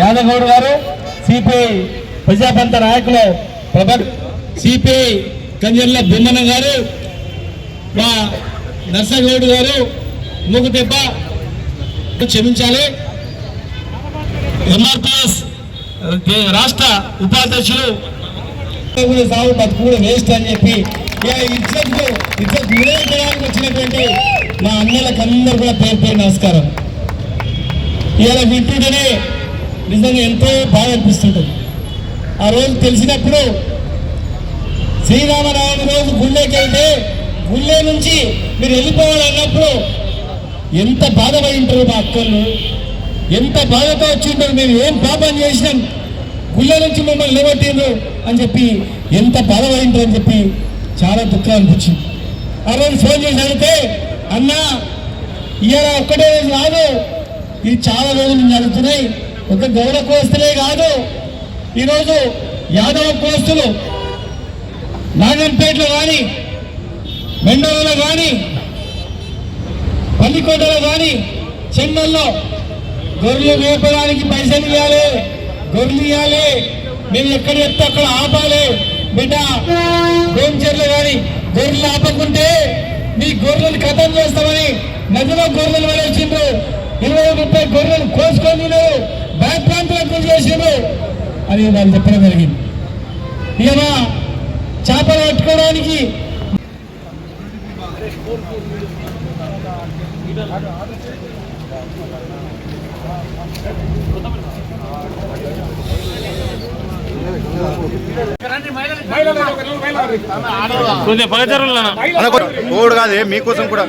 యాదగౌడ్ గారు సిపిఐ ప్రజాపంత నాయకులు ప్రభా సిపిఐ కంజర్ల బొమ్మన గారు మా నర్సగౌడ్ గారు మూగుదెబ్బ క్షమించాలి. ఎంఆర్పిఎస్ రాష్ట్ర ఉపాధ్యక్షులు. సాగు బతుకు కూడా వేస్ట్ అని చెప్పి ఇక ఇజ్జత్ ఇజ్జత్ నిలబెట్టడానికి వచ్చినటువంటి మా అన్నలకు అందరూ కూడా పేరు పేరు నమస్కారం. ఇవాళ వింటుంటేనే నిజంగా ఎంతో బాధ అనిపిస్తుంటుంది. ఆ రోజు తెలిసినప్పుడు శ్రీరామనవమి రోజు గుళ్ళేకి వెళ్తే గుళ్ళే నుంచి మీరు వెళ్ళిపోవాలన్నప్పుడు ఎంత బాధపడి ఉంటారు మా అక్కలు. ఎంత బాధతో వచ్చి ఉంటారు. మేము ఏం పాపం చేసినాం. గుళ్ళ నుంచి మమ్మల్ని నిలబట్టిండ్రు అని చెప్పి ఎంత బాధపడి ఉంటారు అని చెప్పి చాలా దుఃఖం అనిపించింది. ఆ రోజు ఫోన్ చేసి అడిగితే అన్నా ఇవాళ ఒక్కటే రోజు రాదు. ఇది చాలా రోజులు జరుగుతున్నాయి ఒక గౌరవ కోస్తులే కాదు. ఈరోజు యాదవ కోస్తులు నాగంపేటలో కానీ మెండలలో కానీ పల్లికోటలో కానీ చెన్నల్లో గొర్రెలు మేపడానికి పైసలు ఇవ్వాలి. గొర్రెలు ఇవ్వాలి. మేము ఎక్కడ చెప్తే అక్కడ ఆపాలి. బిడ్డ బేంచర్లు కానీ గొర్రెలు ఆపకుంటే మీ గొర్రెలు కథం చేస్తామని నదిలో గొర్రెలు వెళ్ళొచ్చిండ్రు ఇరవై ముప్పై గొర్రెలు కోసుకొని బ్యాక్ ప్రాంతాలకు చేసిండ్రు. అని వాళ్ళు చెప్పడం జరిగింది. ఇక చేపలు పట్టుకోవడానికి కొద్దిగా పగచరులు అన్న కొ- ఓడు కాదు మీకోసం కూడా.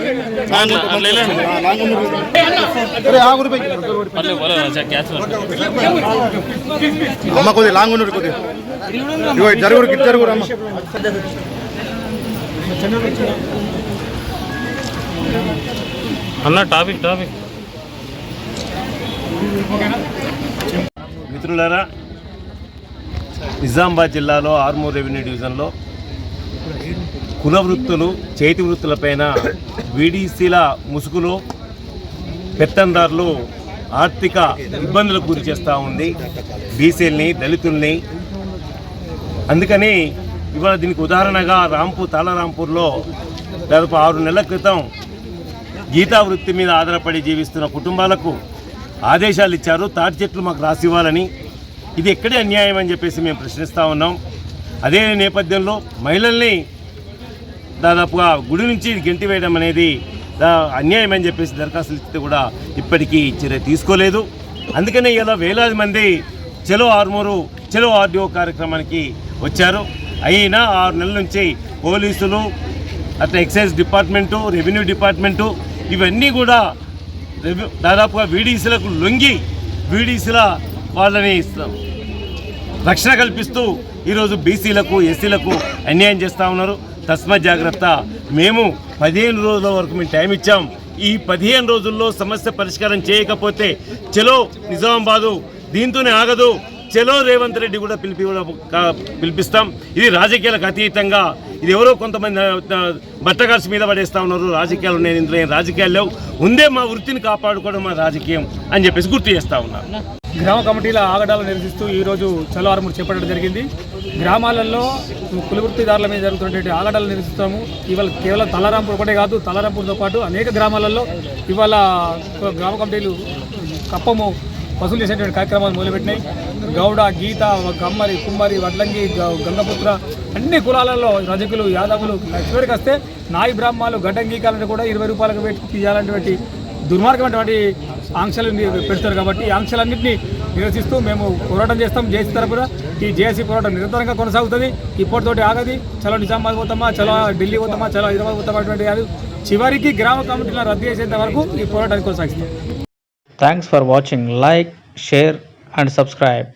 అమ్మ కొద్ది లాంగ్ ఉన్నది కొద్ది ఇగో ఇటు జరుగురు జరుగురు అమ్మ. అన్న టాపిక్ టాపిక్. మిత్రులారా నిజామాబాద్ జిల్లాలో ఆర్మూర్ రెవెన్యూ డివిజన్లో కుల వృత్తులు చేతి వృత్తులపైన వీడీసీల ముసుగులో పెత్తందారులు ఆర్థిక ఇబ్బందులకు గురి చేస్తూ ఉంది. బీసీల్ని దళితుల్ని. అందుకని ఇవాళ దీనికి ఉదాహరణగా రాంపూర్ తాళరాంపూర్లో దాదాపు ఆరు నెలల క్రితం గీతా వృత్తి మీద ఆధారపడి జీవిస్తున్న కుటుంబాలకు ఆదేశాలు ఇచ్చారు. తాటి చెట్లు మాకు రాసివ్వాలని ఇది ఎక్కడే అన్యాయం అని చెప్పేసి మేము ప్రశ్నిస్తూ ఉన్నాం. అదే నేపథ్యంలో మహిళల్ని దాదాపుగా గుడి నుంచి గెంటి వేయడం అనేది అన్యాయం అని చెప్పేసి దరఖాస్తులు ఇస్తే కూడా ఇప్పటికీ చర్య తీసుకోలేదు. అందుకనే ఇలా వేలాది మంది చెలో ఆర్మూరు చెలో ఆర్డిఓ కార్యక్రమానికి వచ్చారు. అయినా ఆరు నెలల నుంచి పోలీసులు అట్లా ఎక్సైజ్ డిపార్ట్మెంటు రెవెన్యూ డిపార్ట్మెంటు ఇవన్నీ కూడా దాదాపుగా వీడీసీలకు లొంగి వీడీసీల వాళ్ళని ఇస్తాం. రక్షణ కల్పిస్తూ ఈరోజు బీసీలకు ఎస్సీలకు అన్యాయం చేస్తూ ఉన్నారు. తస్మత్ జాగ్రత్త. మేము పదిహేను రోజుల వరకు మేము టైం ఇచ్చాం. ఈ పదిహేను రోజుల్లో సమస్య పరిష్కారం చేయకపోతే చలో నిజామాబాదు దీంతోనే ఆగదు. చలో రేవంత్ రెడ్డి కూడా పిలిపి పిలిపిస్తాం. ఇది రాజకీయాలకు అతీతంగా ఇది ఎవరో కొంతమంది ఆ, బట్టగాల్సి మీద పడేస్తా ఉన్నారు. రాజకీయాలు ఉన్నాయి ఇందులో ఏం రాజకీయాలు లేవు. ఉందే మా వృత్తిని కాపాడుకోవడం మా రాజకీయం అని చెప్పేసి గుర్తు చేస్తా ఉన్నారు గ్రామ కమిటీల ఆగడాలు నిరసిస్తూ ఈరోజు చలో చేపట్టడం జరిగింది. గ్రామాలలో కులవృత్తిదారుల మీద జరుగుతున్నటువంటి ఆగడాలు నిరసిస్తాము. ఇవాళ కేవలం తలారాంపూర్ ఒకటే కాదు తలారాంపూర్తో పాటు అనేక గ్రామాలలో ఇవాళ గ్రామ కమిటీలు కప్పము వసూలు చేసేటువంటి కార్యక్రమాలు మొదలుపెట్టినాయి. గౌడ గీత కమ్మరి కుమ్మరి వడ్లంగి గంగపుత్ర అన్ని కులాలలో రజకులు యాదవులు చివరికి వస్తే నాయి బ్రాహ్మాలు గడ్డంగీకాలను కూడా ఇరవై రూపాయలకు పెట్టి తీయాలన్నటువంటి దుర్మార్గమైనటువంటి ఆంక్షలు పెడతారు కాబట్టి ఈ ఆంక్షలన్నింటినీ నిరసిస్తూ మేము పోరాటం చేస్తాం జేసీ తరపున. ఈ జేసీ పోరాటం నిరంతరంగా కొనసాగుతుంది. ఇప్పటితోటి ఆగది. చలో నిజామాబాద్ పోతామా? చలో ఢిల్లీ పోతామా? చలో హైదరాబాద్ పోతామా? అటువంటి కాదు. చివరికి గ్రామ కమిటీలను రద్దు చేసేంత వరకు ఈ పోరాటాన్ని కొనసాగిస్తాం. Thanks for watching like share and subscribe